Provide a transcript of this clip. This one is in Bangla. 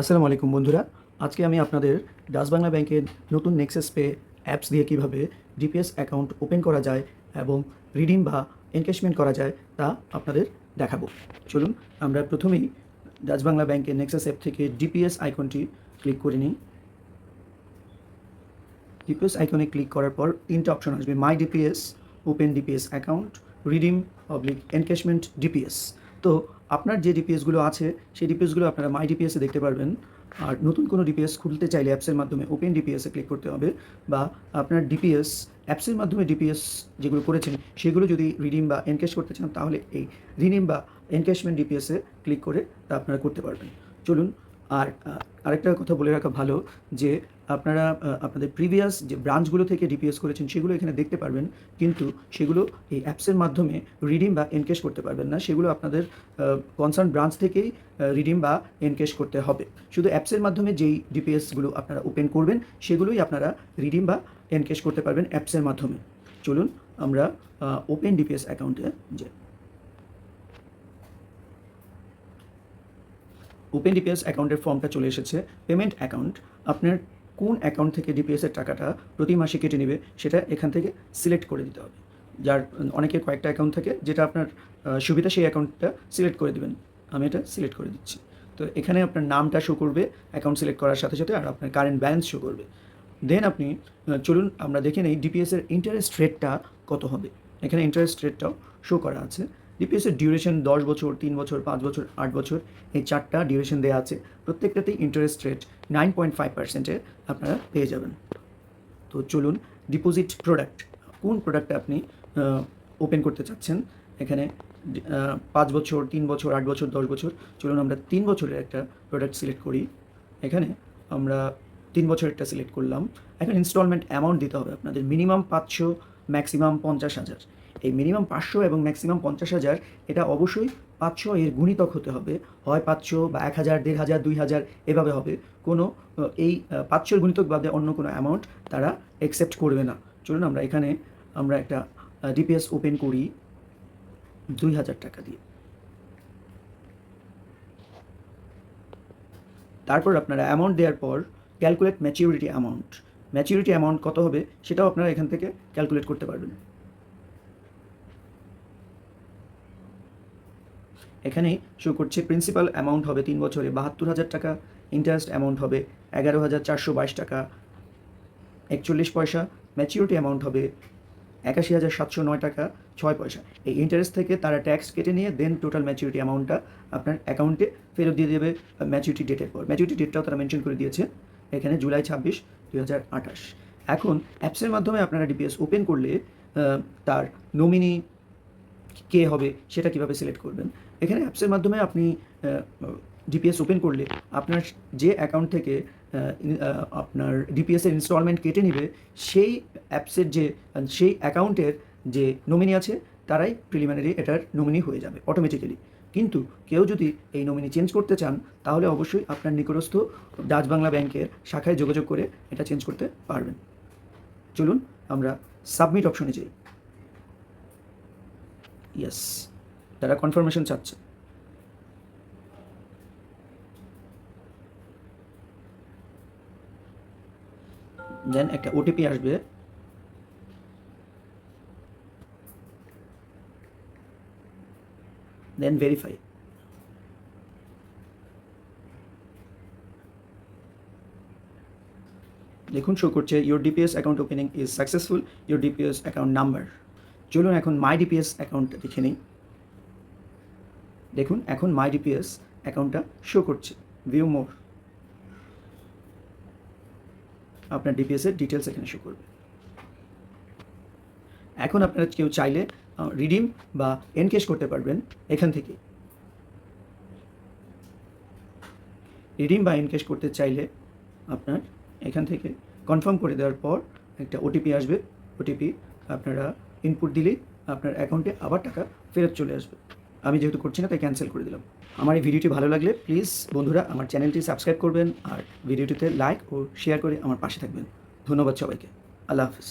আসসালামু আলাইকুম বন্ধুরা। আজকে আমি আপনাদের ডাচ বাংলা ব্যাংকের নতুন নেক্সাস পে অ্যাপস দিয়ে কীভাবে ডিপিএস অ্যাকাউন্ট ওপেন করা যায় এবং রিডিম বা এনকেশমেন্ট করা যায় তা আপনাদের দেখাবো। চলুন, আমরা প্রথমেই ডাচ বাংলা ব্যাংকের নেক্সাস অ্যাপ থেকে ডিপিএস আইকনটি ক্লিক করে নিই। ডিপিএস আইকনে ক্লিক করার পর তিনটা অপশন আসবে my DPS open DPS account redeem public encashment DPS তো আপনার যে ডিপিএসগুলো আছে, সেই ডিপিএসগুলো আপনারা মাই ডিপিএসে দেখতে পারবেন। আর নতুন কোনো ডিপিএস খুলতে চাইলে অ্যাপসের মাধ্যমে ওপেন ডিপিএসে ক্লিক করতে হবে বা আপনার ডিপিএস অ্যাপসের মাধ্যমে ডিপিএস যেগুলো করেছেন, সেগুলো যদি রিডিম বা এনক্যাশ করতে চান, তাহলে এই রিডিম বা এনকেশমেন্ট ডিপিএসে ক্লিক করে তা আপনারা করতে পারবেন। চলুন, আর আরেকটা কথা বলে রাখা ভালো যে আপনারা আপনাদের প্রিভিয়াস যে ব্রাঞ্চগুলো থেকে ডিপিএস করেছেন, সেগুলো এখানে দেখতে পারবেন। কিন্তু সেগুলো এই অ্যাপসের মাধ্যমে রিডিম বা এনকেশ করতে পারবেন না। সেগুলো আপনাদের কনসার্ন ব্রাঞ্চ থেকেই রিডিম বা এনকেশ করতে হবে। শুধু অ্যাপসের মাধ্যমে যেই ডিপিএসগুলো আপনারা ওপেন করবেন, সেগুলোই আপনারা রিডিম বা এনকেশ করতে পারবেন অ্যাপসের মাধ্যমে। চলুন আমরা ওপেন ডিপিএস অ্যাকাউন্টে যাই। ওপেন ডিপিএস অ্যাকাউন্টের ফর্মটা চলে এসেছে। পেমেন্ট অ্যাকাউন্ট আপনার কোন অ্যাকাউন্ট থেকে ডিপিএসের টাকাটা প্রতি মাসে কেটে নেবে সেটা এখান থেকে সিলেক্ট করে দিতে হবে। যার অনেকের কয়েকটা অ্যাকাউন্ট থাকে যেটা আপনার সুবিধা সেই অ্যাকাউন্টটা সিলেক্ট করে দেবেন। আমি এটা সিলেক্ট করে দিচ্ছি। তো এখানে আপনার নামটা শো করবে অ্যাকাউন্ট সিলেক্ট করার সাথে সাথে আর আপনার কারেন্ট ব্যালেন্স শো করবে। দেন আপনি চলুন আমরা দেখে নেই ডিপিএসের ইন্টারেস্ট রেটটা কত হবে। এখানে ইন্টারেস্ট রেটটাও শো করা আছে। ডিপিএসের ডিউরেশন দশ বছর, তিন বছর, পাঁচ বছর, আট বছর, এই চারটা ডিউরেশন দেওয়া আছে। প্রত্যেকটাতেই interest rate nine point five পার্সেন্টে আপনারা পেয়ে যাবেন। তো চলুন ডিপোজিট প্রোডাক্ট কোন প্রোডাক্টটা আপনি ওপেন করতে চাচ্ছেন? এখানে পাঁচ বছর, তিন বছর, আট বছর, দশ বছর, চলুন আমরা তিন বছরের একটা প্রোডাক্ট সিলেক্ট করি। এখানে আমরা তিন বছরেরটা সিলেক্ট করলাম। এখন ইনস্টলমেন্ট অ্যামাউন্ট দিতে হবে আপনাদের মিনিমাম পাঁচশো ম্যাক্সিমাম পঞ্চাশ হাজার। এই মিনিমাম পাঁচশো এবং ম্যাক্সিমাম পঞ্চাশ হাজার, এটা অবশ্যই পাঁচশো এর গুণিতক হতে হবে। হয় পাঁচশো বা এক হাজার, দেড় হাজার, দুই হাজার, এভাবে হবে। কোনো এই পাঁচশোর গুণিতক বাদে অন্য কোনো অ্যামাউন্ট তারা অ্যাকসেপ্ট করবে না। চলুন আমরা এখানে, আমরা একটা ডিপিএস ওপেন করি। দুই হাজার টাকা দিয়ে। তারপর আপনারা অ্যামাউন্ট দেওয়ার পর calculate maturity amount maturity amount কত হবে সেটাও আপনারা এখান থেকে ক্যালকুলেট করতে পারবেন। এখানে শো করছে প্রিন্সিপাল অ্যামাউন্ট হবে তিন বছরে বাহাত্তর হাজার টাকা ইন্টারেস্ট অ্যামাউন্ট হবে এগারো হাজার চারশো বাইশ টাকা, একচল্লিশ পয়সা ম্যাচিউরিটি অ্যামাউন্ট হবে একাশি হাজার সাতশো নয় টাকা, ছয় পয়সা। এই ইন্টারেস্ট থেকে তারা ট্যাক্স কেটে নিয়ে দেন টোটাল ম্যাচিউরিটি অ্যামাউন্টটা আপনার অ্যাকাউন্টে ফেরত দিয়ে দেবে ম্যাচিউরিটি ডেটের পর। ম্যাচিউরিটি ডেটটাও তারা মেনশন করে দিয়েছে এখানে জুলাই ছাব্বিশ দুই হাজার আঠাশ। এখন অ্যাপসের মাধ্যমে আপনারা ডিপিএস ওপেন করলে তার নমিনি কে হবে সেটা কীভাবে সিলেক্ট করবেন। এখানে অ্যাপসের মাধ্যমে আপনি ডিপিএস ওপেন করলে আপনার যে অ্যাকাউন্ট থেকে আপনার ডিপিএসের ইনস্টলমেন্ট কেটে নেবে, সেই অ্যাপসের যে, সেই অ্যাকাউন্টের যে নমিনি আছে, তারাই প্রিলিমিনারি এটার নমিনি হয়ে যাবে অটোমেটিক্যালি কিন্তু কেউ যদি এই নমিনি চেঞ্জ করতে চান, তাহলে অবশ্যই আপনার নিকটস্থ ডাচ বাংলা ব্যাংকের শাখায় যোগাযোগ করে এটা চেঞ্জ করতে পারবেন। চলুন আমরা সাবমিট অপশনে যাই। ইয়েস তারা কনফার্মেশন চাচ্ছে। দেন একটা ওটিপি আসবে। দেন ভেরিফাই দেখুন শো করছে your DPS account opening is successful your DPS account number চলুন এখন মাই ডিপিএস অ্যাকাউন্ট দেখে নিই। দেখুন, এখন মাই ডিপিএস অ্যাকাউন্টটা শো করছে। ভিউ মোর আপনার ডিপিএসের ডিটেলস এখানে শো করবে। এখন আপনারা কেউ চাইলে রিডিম বা এনকেশ করতে পারবেন এখান থেকে। রিডিম বা এনকেশ করতে চাইলে আপনার এখান থেকে কনফার্ম করে দেওয়ার পর একটা ওটিপি আসবে। ওটিপি আপনারা ইনপুট দিলেই আপনার অ্যাকাউন্টে আবার টাকা ফেরত চলে আসবে। আমি যেহেতু করছি না, তাই ক্যান্সেল করে দিলাম। আমার এই ভিডিওটি ভালো লাগলে প্লিজ বন্ধুরা আমার চ্যানেলটি সাবস্ক্রাইব করবেন আর ভিডিওটিতে লাইক ও শেয়ার করে আমার পাশে থাকবেন। ধন্যবাদ সবাইকে। আল্লাহ হাফিজ।